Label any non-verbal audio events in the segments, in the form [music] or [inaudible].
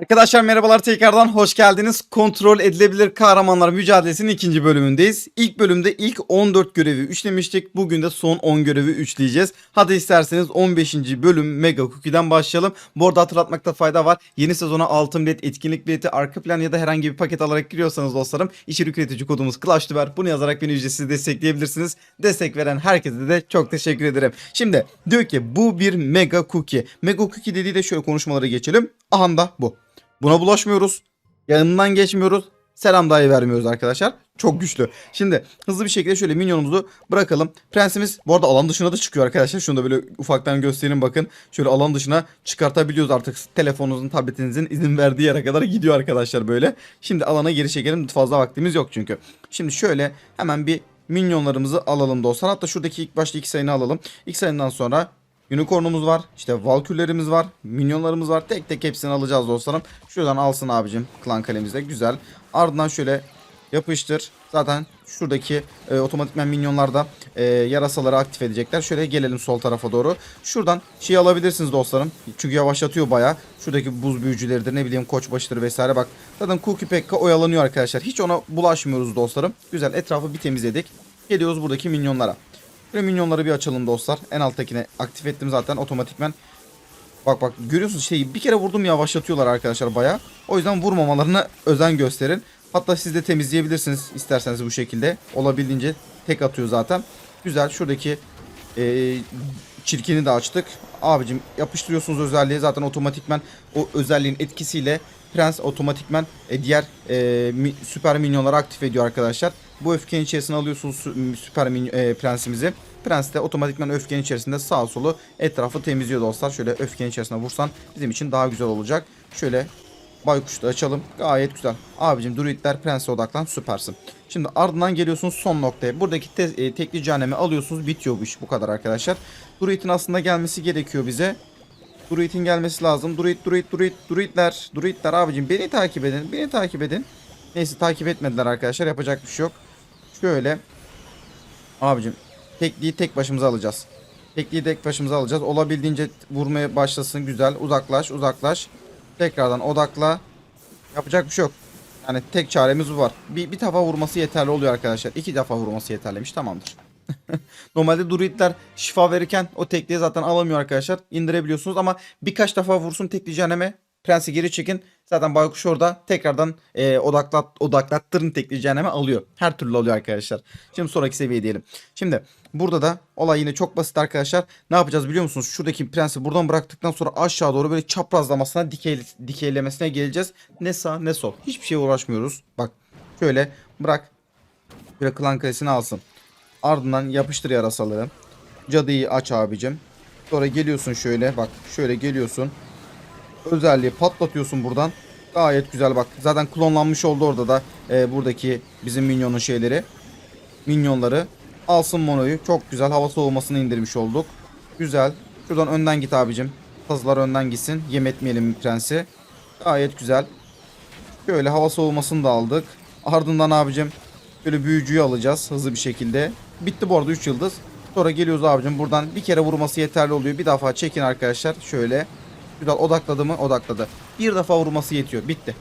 Arkadaşlar merhabalar tekrardan hoş geldiniz. Kontrol edilebilir kahramanlar mücadelesinin ikinci bölümündeyiz. İlk bölümde ilk 14 görevi üçlemiştik. Bugün de son 10 görevi üçleyeceğiz. Hadi isterseniz 15. bölüm Mega Cookie'den başlayalım. Bu arada hatırlatmakta fayda var. Yeni sezona altın bilet, etkinlik bileti, arka plan ya da herhangi bir paket alarak giriyorsanız dostlarım içerik üretici kodumuz ClashTuber. Bunu yazarak beni ücretsiz destekleyebilirsiniz. Destek veren herkese de çok teşekkür ederim. Şimdi diyor ki bu bir Mega Cookie. Mega Cookie dediği de şöyle konuşmalara geçelim. Aha da bu. Buna bulaşmıyoruz. Yanından geçmiyoruz. Selam dahi vermiyoruz arkadaşlar. Çok güçlü. Şimdi hızlı bir şekilde şöyle minyonumuzu bırakalım. Prensimiz bu arada alan dışına da çıkıyor arkadaşlar. Şunu da böyle ufaktan göstereyim bakın. Şöyle alan dışına çıkartabiliyoruz artık. Telefonunuzun, tabletinizin izin verdiği yere kadar gidiyor arkadaşlar böyle. Şimdi alana geri çekelim. Fazla vaktimiz yok çünkü. Şimdi şöyle hemen bir minyonlarımızı alalım dostlar. Hatta şuradaki ilk başta iki sayını alalım. İlk sayından sonra Unicorn'umuz var. İşte Valkürlerimiz var. Minyonlarımız var. Tek tek hepsini alacağız dostlarım. Şuradan alsın abicim klan kalemizde. Güzel. Ardından şöyle yapıştır. Zaten şuradaki e, otomatikmen minyonlar da e, yarasaları aktif edecekler. Şöyle gelelim sol tarafa doğru. Şuradan şey alabilirsiniz dostlarım. Çünkü yavaşlatıyor baya. Şuradaki buz büyücüleridir ne bileyim koçbaşıdır vesaire. Bak zaten Cookie Pekka oyalanıyor arkadaşlar. Hiç ona bulaşmıyoruz dostlarım. Güzel etrafı bir temizledik. Geliyoruz buradaki minyonlara. Böyle minyonları bir açalım dostlar. En alttakine aktif ettim zaten otomatikmen. Bak bak görüyorsunuz şeyi bir kere vurdum yavaşlatıyorlar arkadaşlar baya. O yüzden vurmamalarına özen gösterin. Hatta siz de temizleyebilirsiniz isterseniz bu şekilde. Olabildiğince tek atıyor zaten. Güzel şuradaki e, çirkini de açtık. Abicim yapıştırıyorsunuz özelliği zaten otomatikmen o özelliğin etkisiyle Prens otomatikmen e, diğer e, süper minyonları aktif ediyor arkadaşlar. Bu öfkenin içerisine alıyorsunuz sü- süper e, prensimizi. Prens de otomatikman öfkenin içerisinde sağ solu etrafı temizliyor dostlar. Şöyle öfkenin içerisine vursan bizim için daha güzel olacak. Şöyle baykuşu da açalım. Gayet güzel. Abicim druidler prense odaklan süpersin. Şimdi ardından geliyorsunuz son noktaya. Buradaki te- e, tekli cehennemi alıyorsunuz. Bitiyor bu iş. Bu kadar arkadaşlar. Druid'in aslında gelmesi gerekiyor bize. Druid'in gelmesi lazım. Druid, druid, druid, druidler. Druidler abicim beni takip edin. Beni takip edin. Neyse takip etmediler arkadaşlar. Yapacak bir şey yok. Şöyle. Abicim tekliği tek başımıza alacağız. Tekliği tek başımıza alacağız. Olabildiğince vurmaya başlasın. Güzel. Uzaklaş, uzaklaş. Tekrardan odakla. Yapacak bir şey yok. Yani tek çaremiz bu var. Bir, bir defa vurması yeterli oluyor arkadaşlar. İki defa vurması yeterliymiş. Tamamdır. [laughs] Normalde druidler şifa verirken o tekliği zaten alamıyor arkadaşlar. İndirebiliyorsunuz ama birkaç defa vursun tekli cehenneme. Prensi geri çekin. Zaten baykuş orada tekrardan e, odaklat, odaklattırın tekli cehenneme alıyor. Her türlü alıyor arkadaşlar. Şimdi sonraki seviye diyelim. Şimdi burada da olay yine çok basit arkadaşlar. Ne yapacağız biliyor musunuz? Şuradaki prensi buradan bıraktıktan sonra aşağı doğru böyle çaprazlamasına dikey, dikeylemesine geleceğiz. Ne sağ ne sol. Hiçbir şeye uğraşmıyoruz. Bak şöyle bırak. Böyle klan kalesini alsın. Ardından yapıştır yarasaları. Cadıyı aç abicim. Sonra geliyorsun şöyle bak şöyle geliyorsun. Özelliği patlatıyorsun buradan. Gayet güzel bak. Zaten klonlanmış oldu orada da e, buradaki bizim minyonun şeyleri. Minyonları. Alsın monoyu. Çok güzel. Hava soğumasını indirmiş olduk. Güzel. Şuradan önden git abicim. Tazılar önden gitsin. Yem etmeyelim prensi. Gayet güzel. Şöyle hava soğumasını da aldık. Ardından abicim Böyle büyücüyü alacağız hızlı bir şekilde. Bitti bu arada 3 yıldız. Sonra geliyoruz abicim buradan bir kere vurması yeterli oluyor. Bir defa çekin arkadaşlar. Şöyle. Güzel odakladı mı? Odakladı. Bir defa vurması yetiyor. Bitti.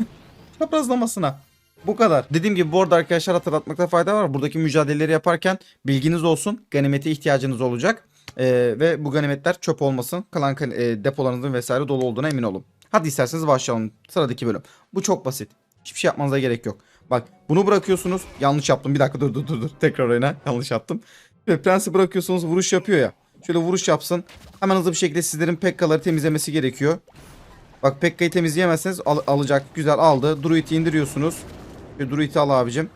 [laughs] Çaprazlamasına. Bu kadar. Dediğim gibi bu arada arkadaşlar hatırlatmakta fayda var. Buradaki mücadeleleri yaparken bilginiz olsun. Ganimete ihtiyacınız olacak. Ee, ve bu ganimetler çöp olmasın. Kalan e, depolarınızın vesaire dolu olduğuna emin olun. Hadi isterseniz başlayalım. Sıradaki bölüm. Bu çok basit. Hiçbir şey yapmanıza gerek yok. Bak bunu bırakıyorsunuz. Yanlış yaptım. Bir dakika dur dur dur. dur. Tekrar oyna. Yanlış yaptım. Ve prensi bırakıyorsunuz. Vuruş yapıyor ya. Şöyle vuruş yapsın. Hemen hızlı bir şekilde sizlerin Pekka'ları temizlemesi gerekiyor. Bak Pekka'yı temizleyemezseniz al- alacak. Güzel aldı. Druid'i indiriyorsunuz. Ve Druid'i al abicim.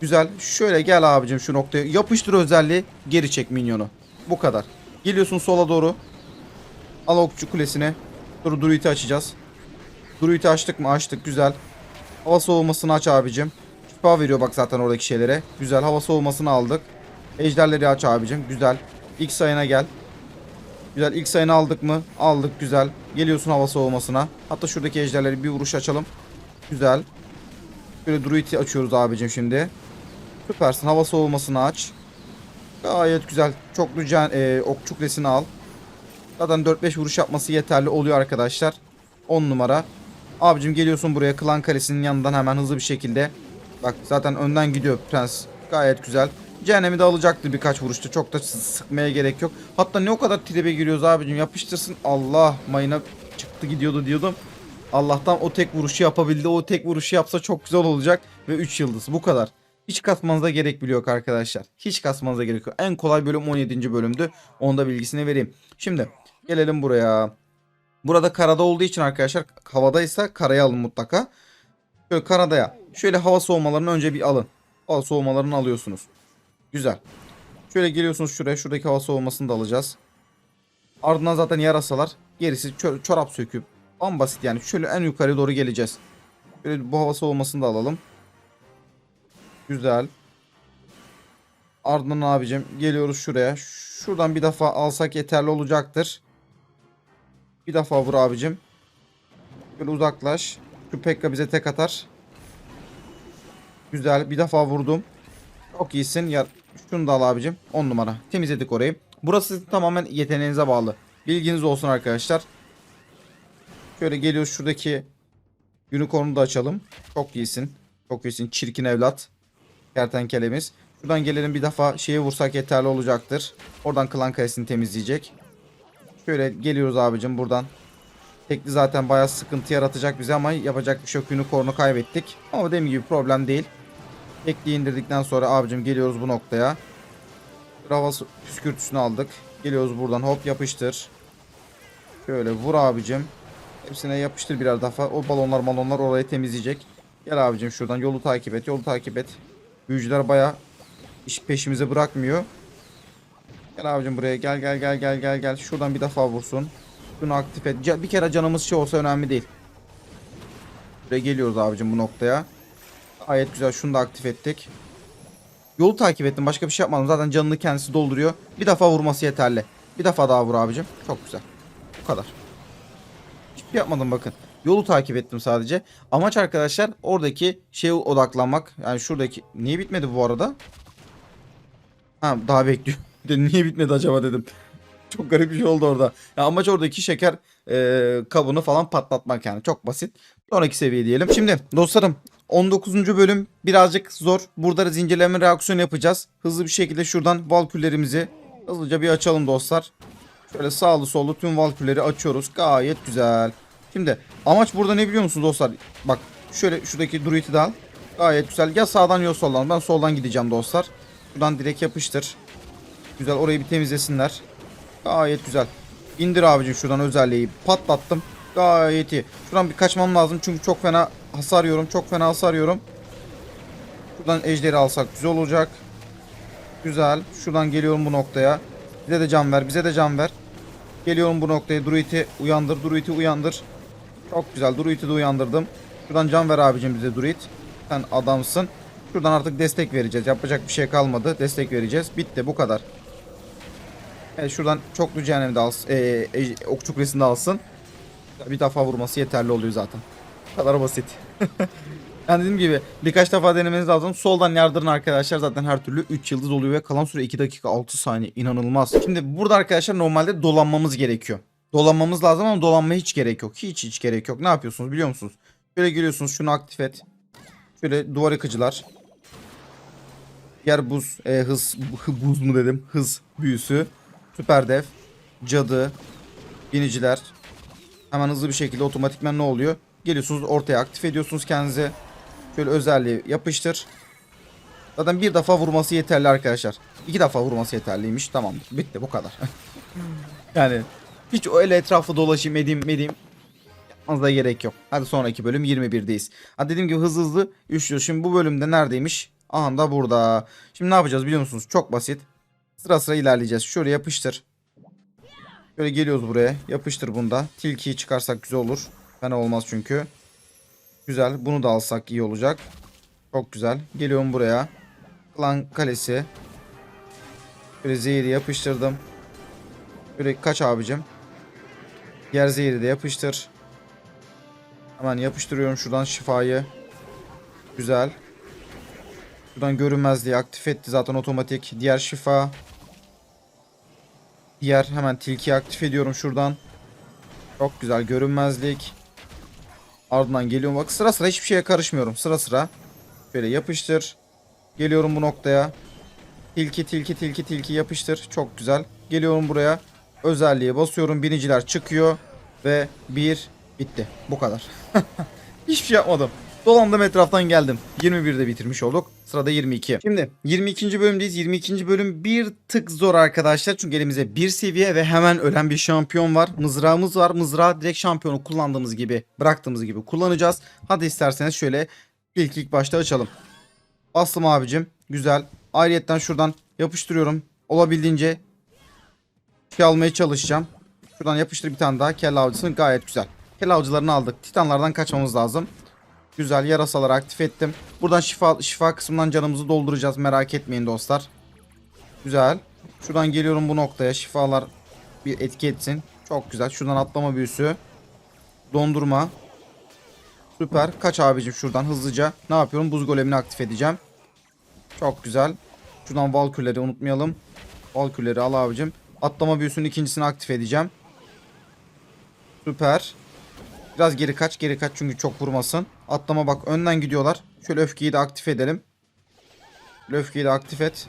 Güzel. Şöyle gel abicim şu noktaya. Yapıştır özelliği. Geri çek minyonu. Bu kadar. Geliyorsun sola doğru. Al okçu kulesine. Dur Druid'i açacağız. Druid'i açtık mı? Açtık. Güzel. Hava soğumasını aç abicim. Şifa veriyor bak zaten oradaki şeylere. Güzel. Hava soğumasını aldık. Ejderleri aç abicim. Güzel. İlk sayına gel. Güzel. İlk sayını aldık mı? Aldık. Güzel. Geliyorsun hava soğumasına. Hatta şuradaki ejderleri bir vuruş açalım. Güzel. Böyle druid'i açıyoruz abicim şimdi. Süpersin. Hava soğumasını aç. Gayet güzel. Çoklu can, e, okçu kulesini al. Zaten 4-5 vuruş yapması yeterli oluyor arkadaşlar. 10 numara. Abicim geliyorsun buraya klan kalesinin yanından hemen hızlı bir şekilde. Bak zaten önden gidiyor prens. Gayet güzel. Cehennemi de alacaktır birkaç vuruşta. Çok da sı- sıkmaya gerek yok. Hatta ne o kadar tribe giriyoruz abicim. Yapıştırsın. Allah mayına çıktı gidiyordu diyordum. Allah'tan o tek vuruşu yapabildi. O tek vuruşu yapsa çok güzel olacak. Ve 3 yıldız. Bu kadar. Hiç kasmanıza gerek bile arkadaşlar. Hiç kasmanıza gerek yok. En kolay bölüm 17. bölümdü. Onda bilgisini vereyim. Şimdi gelelim buraya. Burada karada olduğu için arkadaşlar havadaysa karaya alın mutlaka. Şöyle karadaya. Şöyle hava soğumalarını önce bir alın. Hava soğumalarını alıyorsunuz. Güzel. Şöyle geliyorsunuz şuraya. Şuradaki hava soğumasını da alacağız. Ardından zaten yarasalar. Gerisi çorap söküp. An basit yani. Şöyle en yukarı doğru geleceğiz. Şöyle bu hava soğumasını da alalım. Güzel. Ardından abicim geliyoruz şuraya. Şuradan bir defa alsak yeterli olacaktır. Bir defa vur abicim. Böyle uzaklaş. Şu Pekka bize tek atar. Güzel. Bir defa vurdum. Çok iyisin. Ya şunu da al abicim. 10 numara. Temizledik orayı. Burası tamamen yeteneğinize bağlı. Bilginiz olsun arkadaşlar. Şöyle geliyoruz şuradaki unicorn'u da açalım. Çok iyisin. Çok iyisin. Çirkin evlat. Kertenkelemiz. Şuradan gelelim bir defa şeye vursak yeterli olacaktır. Oradan klan kalesini temizleyecek. Şöyle geliyoruz abicim buradan. Tekli zaten bayağı sıkıntı yaratacak bize ama yapacak bir şey yok. Unicorn'u kaybettik. Ama dediğim gibi problem değil. Tekli indirdikten sonra abicim geliyoruz bu noktaya. Havası püskürtüsünü aldık. Geliyoruz buradan hop yapıştır. Şöyle vur abicim. Hepsine yapıştır birer defa. O balonlar balonlar orayı temizleyecek. Gel abicim şuradan yolu takip et. Yolu takip et. Büyücüler baya iş peşimize bırakmıyor. Gel abicim buraya gel gel gel gel gel gel. Şuradan bir defa vursun. Şunu aktif et. Bir kere canımız şey olsa önemli değil. Buraya geliyoruz abicim bu noktaya. Gayet güzel şunu da aktif ettik. Yolu takip ettim. Başka bir şey yapmadım. Zaten canını kendisi dolduruyor. Bir defa vurması yeterli. Bir defa daha vur abicim. Çok güzel. Bu kadar. Hiçbir şey yapmadım bakın. Yolu takip ettim sadece. Amaç arkadaşlar oradaki şeye odaklanmak. Yani şuradaki... Niye bitmedi bu arada? Ha daha bekliyor. [laughs] Niye bitmedi acaba dedim. [laughs] Çok garip bir şey oldu orada. Ya amaç oradaki şeker e, kabını falan patlatmak yani. Çok basit. Sonraki seviye diyelim. Şimdi dostlarım 19. bölüm birazcık zor. Burada zincirleme reaksiyon yapacağız. Hızlı bir şekilde şuradan valküllerimizi hızlıca bir açalım dostlar. Şöyle sağlı sollu tüm valkülleri açıyoruz. Gayet güzel. Şimdi amaç burada ne biliyor musunuz dostlar? Bak şöyle şuradaki druid'i de al. Gayet güzel. Ya sağdan ya soldan. Ben soldan gideceğim dostlar. Buradan direkt yapıştır. Güzel orayı bir temizlesinler. Gayet güzel. İndir abicim şuradan özelliği. Patlattım. Gayet iyi. Şuradan bir kaçmam lazım çünkü çok fena hasar yiyorum. Çok fena hasar yiyorum. Şuradan ejderi alsak güzel olacak. Güzel. Şuradan geliyorum bu noktaya. Bize de can ver. Bize de can ver. Geliyorum bu noktaya. Druid'i uyandır. Druid'i uyandır. Çok güzel. Druid'i de uyandırdım. Şuradan can ver abicim bize Druid. Sen adamsın. Şuradan artık destek vereceğiz. Yapacak bir şey kalmadı. Destek vereceğiz. Bitti. Bu kadar. Evet şuradan çoklu cehennemi de alsın. Ee, ej- okçu kulesini de alsın. Bir defa vurması yeterli oluyor zaten. Bu kadar basit. [laughs] yani dediğim gibi birkaç defa denemeniz lazım. Soldan yardırın arkadaşlar. Zaten her türlü 3 yıldız oluyor ve kalan süre 2 dakika 6 saniye. İnanılmaz. Şimdi burada arkadaşlar normalde dolanmamız gerekiyor. Dolanmamız lazım ama dolanmaya hiç gerek yok. Hiç hiç gerek yok. Ne yapıyorsunuz biliyor musunuz? Şöyle geliyorsunuz şunu aktif et. Şöyle duvar yıkıcılar. Diğer buz, e, hız, hı- [laughs] buz mu dedim? Hız büyüsü. Süper dev, cadı, biniciler. Hemen hızlı bir şekilde otomatikman ne oluyor? Geliyorsunuz ortaya aktif ediyorsunuz kendinizi. Şöyle özelliği yapıştır. Zaten bir defa vurması yeterli arkadaşlar. İki defa vurması yeterliymiş. Tamam bitti bu kadar. [laughs] yani hiç öyle etrafı dolaşayım edeyim edeyim. Yapmanıza gerek yok. Hadi sonraki bölüm 21'deyiz. Ha dediğim gibi hızlı hızlı üçlüyoruz. Şimdi bu bölümde neredeymiş? Aha da burada. Şimdi ne yapacağız biliyor musunuz? Çok basit. Sıra sıra ilerleyeceğiz. Şöyle yapıştır. Şöyle geliyoruz buraya. Yapıştır bunda. Tilkiyi çıkarsak güzel olur. Fena olmaz çünkü. Güzel. Bunu da alsak iyi olacak. Çok güzel. Geliyorum buraya. Klan kalesi. Şöyle zehiri yapıştırdım. Şöyle kaç abicim. Diğer zehiri de yapıştır. Hemen yapıştırıyorum şuradan şifayı. Güzel. Şuradan görünmezliği aktif etti zaten otomatik. Diğer şifa. Diğer hemen tilkiyi aktif ediyorum şuradan. Çok güzel görünmezlik. Ardından geliyorum bak sıra sıra hiçbir şeye karışmıyorum. Sıra sıra. Şöyle yapıştır. Geliyorum bu noktaya. Tilki tilki tilki tilki yapıştır. Çok güzel. Geliyorum buraya. Özelliğe basıyorum. Biniciler çıkıyor. Ve bir bitti. Bu kadar. [laughs] Hiçbir şey yapmadım. Dolandım etraftan geldim. 21'de bitirmiş olduk. Sırada 22. Şimdi 22. bölümdeyiz. 22. bölüm bir tık zor arkadaşlar. Çünkü elimizde bir seviye ve hemen ölen bir şampiyon var. Mızrağımız var. Mızrağı direkt şampiyonu kullandığımız gibi bıraktığımız gibi kullanacağız. Hadi isterseniz şöyle ilk ilk başta açalım. Bastım abicim. Güzel. Ayrıyetten şuradan yapıştırıyorum. Olabildiğince şey almaya çalışacağım. Şuradan yapıştır bir tane daha. Kelle avcısını gayet güzel. Kelle avcılarını aldık. Titanlardan kaçmamız lazım. Güzel yarasaları aktif ettim. Buradan şifa şifa kısmından canımızı dolduracağız. Merak etmeyin dostlar. Güzel. Şuradan geliyorum bu noktaya. Şifalar bir etki etsin. Çok güzel. Şuradan atlama büyüsü. Dondurma. Süper. Kaç abicim şuradan hızlıca. Ne yapıyorum? Buz golemini aktif edeceğim. Çok güzel. Şuradan valkürleri unutmayalım. Valkürleri al abicim. Atlama büyüsünün ikincisini aktif edeceğim. Süper. Biraz geri kaç geri kaç çünkü çok vurmasın. Atlama bak önden gidiyorlar. Şöyle öfkeyi de aktif edelim. Öfkeyi de aktif et.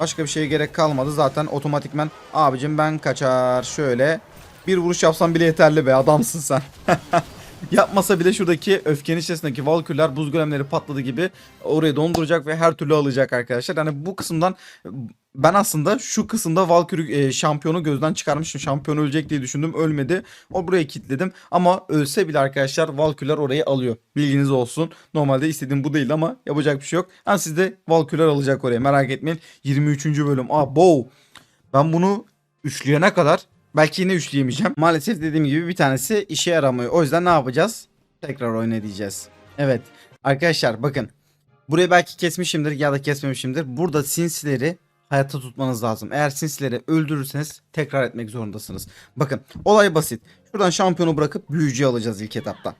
Başka bir şeye gerek kalmadı. Zaten otomatikmen abicim ben kaçar. Şöyle bir vuruş yapsam bile yeterli be adamsın sen. [laughs] Yapmasa bile şuradaki öfkenin içerisindeki valkürler buz golemleri patladı gibi orayı donduracak ve her türlü alacak arkadaşlar. Yani bu kısımdan ben aslında şu kısımda Valkyrie e, şampiyonu gözden çıkarmışım. Şampiyon ölecek diye düşündüm. Ölmedi. O buraya kilitledim. Ama ölse bile arkadaşlar Valkyrie'ler orayı alıyor. Bilginiz olsun. Normalde istediğim bu değil ama yapacak bir şey yok. Ha sizde Valkyrie'ler alacak oraya. Merak etmeyin. 23. bölüm. Aa bow. Ben bunu üçleyene kadar belki yine üçleyemeyeceğim. Maalesef dediğim gibi bir tanesi işe yaramıyor. O yüzden ne yapacağız? Tekrar oyna diyeceğiz. Evet. Arkadaşlar bakın. Burayı belki kesmişimdir ya da kesmemişimdir. Burada sinsileri hayatta tutmanız lazım. Eğer sinsileri öldürürseniz tekrar etmek zorundasınız. Bakın olay basit. Şuradan şampiyonu bırakıp büyücüyü alacağız ilk etapta.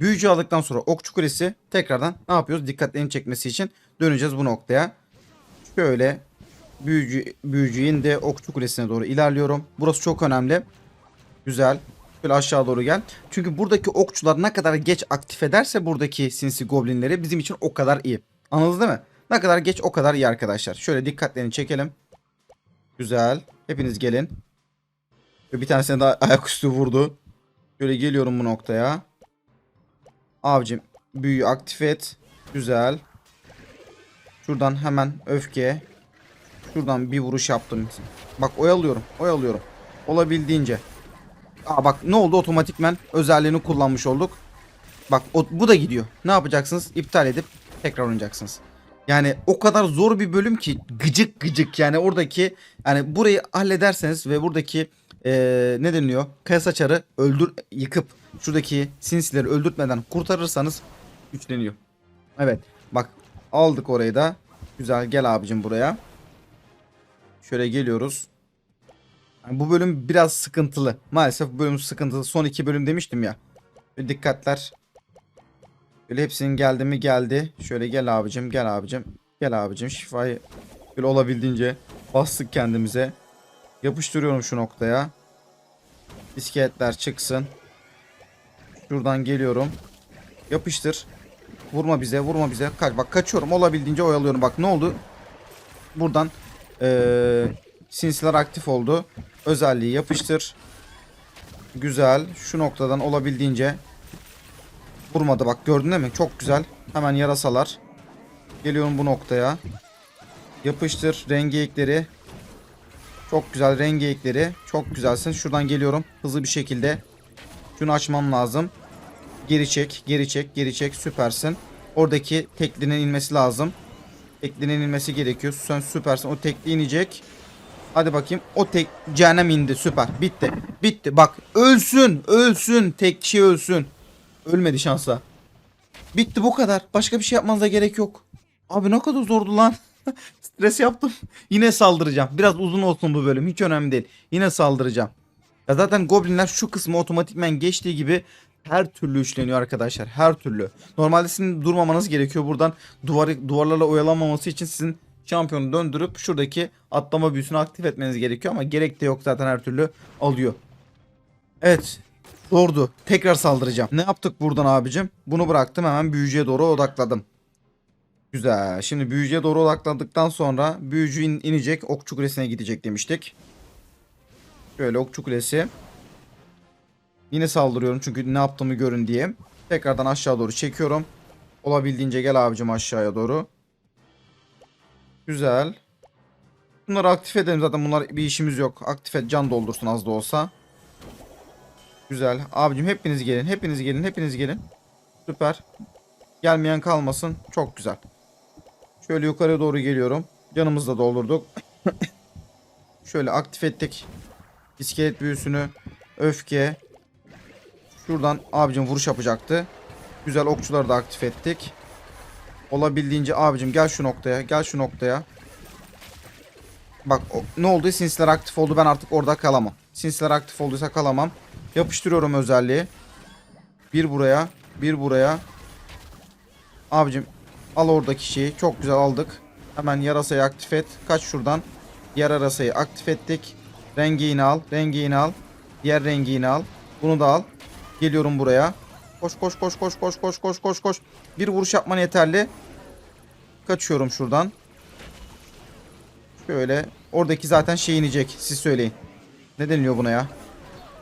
Büyücü aldıktan sonra okçu kulesi tekrardan ne yapıyoruz? Dikkatlerini çekmesi için döneceğiz bu noktaya. Şöyle büyücü, büyücüyün de okçu kulesine doğru ilerliyorum. Burası çok önemli. Güzel. Şöyle aşağı doğru gel. Çünkü buradaki okçular ne kadar geç aktif ederse buradaki sinsi goblinleri bizim için o kadar iyi. Anladınız değil mi? Ne kadar geç o kadar iyi arkadaşlar. Şöyle dikkatlerini çekelim. Güzel. Hepiniz gelin. Bir tanesine daha ayaküstü vurdu. Şöyle geliyorum bu noktaya. Abicim büyüyü aktif et. Güzel. Şuradan hemen öfke. Şuradan bir vuruş yaptım. Bak oyalıyorum. Oyalıyorum. Olabildiğince. Aa bak ne oldu otomatikmen özelliğini kullanmış olduk. Bak o, bu da gidiyor. Ne yapacaksınız? İptal edip tekrar oynayacaksınız. Yani o kadar zor bir bölüm ki gıcık gıcık yani oradaki yani burayı hallederseniz ve buradaki eee ne deniliyor? Kaya saçarı öldür yıkıp şuradaki sinsileri öldürtmeden kurtarırsanız güçleniyor. Evet bak aldık orayı da. Güzel gel abicim buraya. Şöyle geliyoruz. Yani bu bölüm biraz sıkıntılı. Maalesef bu bölüm sıkıntılı. Son iki bölüm demiştim ya. Dikkatler Böyle hepsinin geldi mi geldi. Şöyle gel abicim gel abicim. Gel abicim şifayı böyle olabildiğince bastık kendimize. Yapıştırıyorum şu noktaya. İskeletler çıksın. Şuradan geliyorum. Yapıştır. Vurma bize vurma bize. Kaç bak kaçıyorum olabildiğince oyalıyorum. Bak ne oldu? Buradan ee, sinsiler aktif oldu. Özelliği yapıştır. Güzel. Şu noktadan olabildiğince Vurmadı bak gördün değil mi? Çok güzel. Hemen yarasalar. Geliyorum bu noktaya. Yapıştır rengeyikleri. Çok güzel rengeyikleri. Çok güzelsin. Şuradan geliyorum. Hızlı bir şekilde. Şunu açmam lazım. Geri çek, geri çek, geri çek. Süpersin. Oradaki teklinin inmesi lazım. Teklinin inmesi gerekiyor. Sen süpersin. O tekli inecek. Hadi bakayım. O tek cehennem indi. Süper. Bitti. Bitti. Bak ölsün. Ölsün. Tek kişi ölsün. Ölmedi şansa. Bitti bu kadar. Başka bir şey yapmanıza gerek yok. Abi ne kadar zordu lan. [laughs] Stres yaptım. Yine saldıracağım. Biraz uzun olsun bu bölüm. Hiç önemli değil. Yine saldıracağım. Ya zaten goblinler şu kısmı otomatikmen geçtiği gibi her türlü üçleniyor arkadaşlar. Her türlü. Normalde sizin durmamanız gerekiyor. Buradan duvarı, duvarlarla oyalanmaması için sizin şampiyonu döndürüp şuradaki atlama büyüsünü aktif etmeniz gerekiyor. Ama gerek de yok zaten her türlü alıyor. Evet. Doğru. Tekrar saldıracağım. Ne yaptık buradan abicim? Bunu bıraktım hemen büyücüye doğru odakladım. Güzel. Şimdi büyücüye doğru odakladıktan sonra büyücü in- inecek. Okçu kulesine gidecek demiştik. Şöyle okçu kulesi. Yine saldırıyorum çünkü ne yaptığımı görün diye. Tekrardan aşağı doğru çekiyorum. Olabildiğince gel abicim aşağıya doğru. Güzel. Bunları aktif edelim zaten bunlar bir işimiz yok. Aktif et can doldursun az da olsa. Güzel. Abicim hepiniz gelin. Hepiniz gelin. Hepiniz gelin. Süper. Gelmeyen kalmasın. Çok güzel. Şöyle yukarı doğru geliyorum. Canımızı da doldurduk. [coughs] Şöyle aktif ettik. İskelet büyüsünü. Öfke. Şuradan abicim vuruş yapacaktı. Güzel okçuları da aktif ettik. Olabildiğince abicim gel şu noktaya. Gel şu noktaya. Bak ne oldu? Sinsiler aktif oldu. Ben artık orada kalamam. Sinsiler aktif olduysa kalamam. Yapıştırıyorum özelliği. Bir buraya. Bir buraya. Abicim al oradaki şeyi. Çok güzel aldık. Hemen yarasayı aktif et. Kaç şuradan. Diğer yarasayı aktif ettik. Rengiğini al. Rengiğini al. Diğer rengiğini al. Bunu da al. Geliyorum buraya. Koş koş koş koş koş koş koş koş koş. Bir vuruş yapman yeterli. Kaçıyorum şuradan. Şöyle. Oradaki zaten şey inecek. Siz söyleyin. Ne deniliyor buna ya?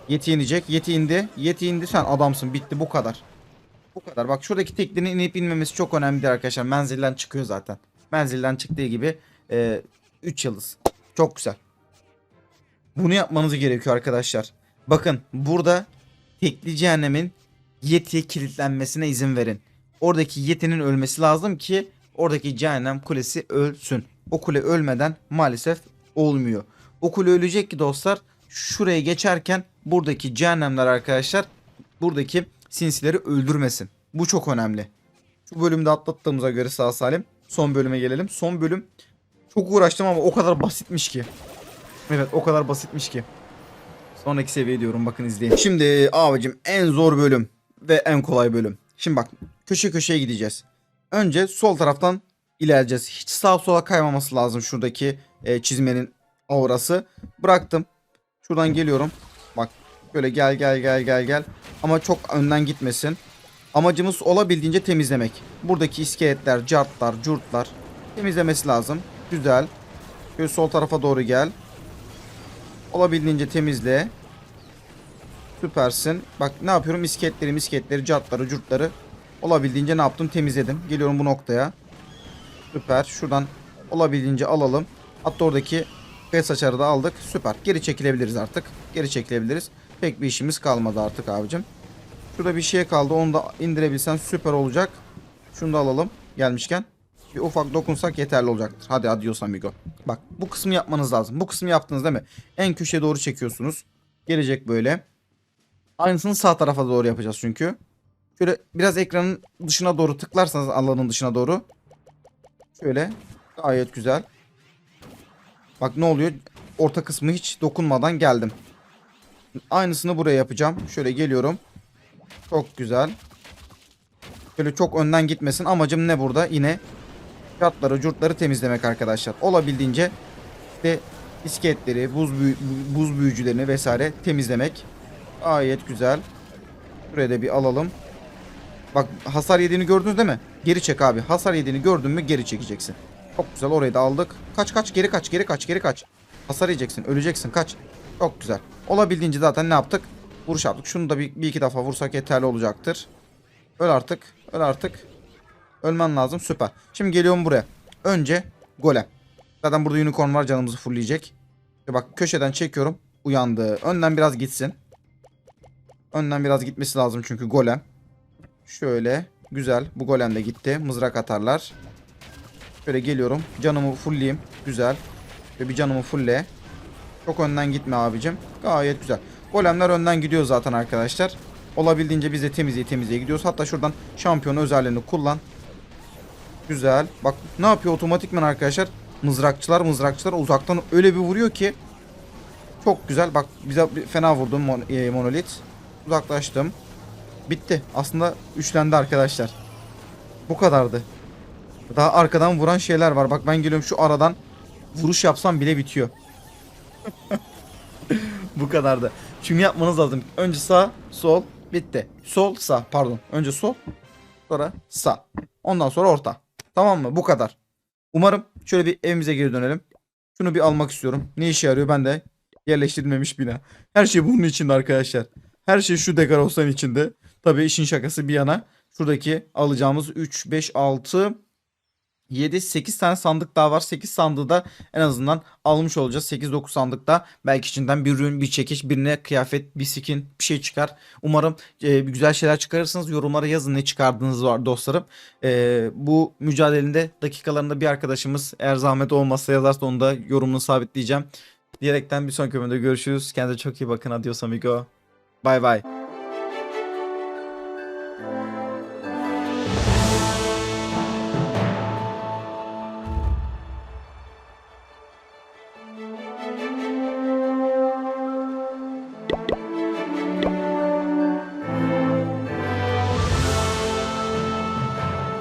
Yeti inecek. Yeti indi. Yeti indi. Sen adamsın. Bitti. Bu kadar. Bu kadar. Bak şuradaki teknenin inip inmemesi çok önemlidir arkadaşlar. Menzilden çıkıyor zaten. Menzilden çıktığı gibi 3 yıldız. Çok güzel. Bunu yapmanız gerekiyor arkadaşlar. Bakın burada tekli cehennemin Yeti'ye kilitlenmesine izin verin. Oradaki Yeti'nin ölmesi lazım ki oradaki cehennem kulesi ölsün. O kule ölmeden maalesef olmuyor. O kule ölecek ki dostlar şuraya geçerken buradaki cehennemler arkadaşlar buradaki sinsileri öldürmesin. Bu çok önemli. Şu bölümde atlattığımıza göre sağ salim son bölüme gelelim. Son bölüm çok uğraştım ama o kadar basitmiş ki. Evet o kadar basitmiş ki. Sonraki seviye diyorum bakın izleyin. Şimdi abicim en zor bölüm ve en kolay bölüm. Şimdi bak köşe köşeye gideceğiz. Önce sol taraftan ilerleyeceğiz. Hiç sağa sola kaymaması lazım şuradaki e, çizmenin aurası. Bıraktım. Şuradan geliyorum. Böyle gel gel gel gel gel. Ama çok önden gitmesin. Amacımız olabildiğince temizlemek. Buradaki iskeletler, cartlar, curtlar temizlemesi lazım. Güzel. Şöyle sol tarafa doğru gel. Olabildiğince temizle. Süpersin. Bak ne yapıyorum? İskeletleri, misketleri, cartları, curtları olabildiğince ne yaptım? Temizledim. Geliyorum bu noktaya. Süper. Şuradan olabildiğince alalım. Hatta oradaki pes açarı da aldık. Süper. Geri çekilebiliriz artık. Geri çekilebiliriz. Pek bir işimiz kalmadı artık abicim. Şurada bir şey kaldı. Onu da indirebilsen süper olacak. Şunu da alalım. Gelmişken. Bir ufak dokunsak yeterli olacaktır. Hadi adios amigo. Bak bu kısmı yapmanız lazım. Bu kısmı yaptınız değil mi? En köşeye doğru çekiyorsunuz. Gelecek böyle. Aynısını sağ tarafa doğru yapacağız çünkü. Şöyle biraz ekranın dışına doğru tıklarsanız alanın dışına doğru. Şöyle. Gayet güzel. Bak ne oluyor? Orta kısmı hiç dokunmadan geldim. Aynısını buraya yapacağım. Şöyle geliyorum. Çok güzel. Şöyle çok önden gitmesin. Amacım ne burada? Yine Katları, curtları temizlemek arkadaşlar. Olabildiğince işte iskeletleri, buz, büyü- buz büyücülerini vesaire temizlemek. Gayet güzel. Şuraya da bir alalım. Bak hasar yediğini gördünüz değil mi? Geri çek abi. Hasar yediğini gördün mü geri çekeceksin. Çok güzel orayı da aldık. Kaç kaç geri kaç geri kaç geri kaç. Hasar yiyeceksin öleceksin kaç. Çok güzel. Olabildiğince zaten ne yaptık? Vuruş yaptık. Şunu da bir, bir iki defa vursak yeterli olacaktır. Öl artık. Öl artık. Ölmen lazım. Süper. Şimdi geliyorum buraya. Önce golem. Zaten burada unicorn var canımızı fullleyecek. Ve bak köşeden çekiyorum. Uyandı. Önden biraz gitsin. Önden biraz gitmesi lazım çünkü golem. Şöyle. Güzel. Bu golem de gitti. Mızrak atarlar. Şöyle geliyorum. Canımı fullleyeyim. Güzel. Ve bir canımı fullle. Çok önden gitme abicim. Gayet güzel. Golemler önden gidiyor zaten arkadaşlar. Olabildiğince biz de temizliğe temizliğe gidiyoruz. Hatta şuradan şampiyon özelliğini kullan. Güzel. Bak ne yapıyor otomatikman arkadaşlar? Mızrakçılar mızrakçılar uzaktan öyle bir vuruyor ki. Çok güzel. Bak bize fena vurdum mon e, monolit. Uzaklaştım. Bitti. Aslında üçlendi arkadaşlar. Bu kadardı. Daha arkadan vuran şeyler var. Bak ben geliyorum şu aradan vuruş yapsam bile bitiyor. [laughs] Bu kadardı. Şimdi yapmanız lazım. Önce sağ, sol, bitti. Sol, sağ pardon. Önce sol, sonra sağ. Ondan sonra orta. Tamam mı? Bu kadar. Umarım şöyle bir evimize geri dönelim. Şunu bir almak istiyorum. Ne işe yarıyor? Ben de yerleştirilmemiş bina. Her şey bunun içinde arkadaşlar. Her şey şu dekorasyon içinde. Tabii işin şakası bir yana. Şuradaki alacağımız 3, 5, 6, 7, 8 tane sandık daha var. 8 sandığı da en azından almış olacağız. 8-9 sandıkta belki içinden bir ürün, bir çekiş, birine kıyafet, bir skin, bir şey çıkar. Umarım e, güzel şeyler çıkarırsınız. Yorumlara yazın ne çıkardığınız var dostlarım. E, bu mücadelenin dakikalarında bir arkadaşımız eğer zahmet olmazsa yazarsa onu da yorumunu sabitleyeceğim. Diyerekten bir sonraki bölümde görüşürüz. Kendinize çok iyi bakın. Adios amigo. Bay bay.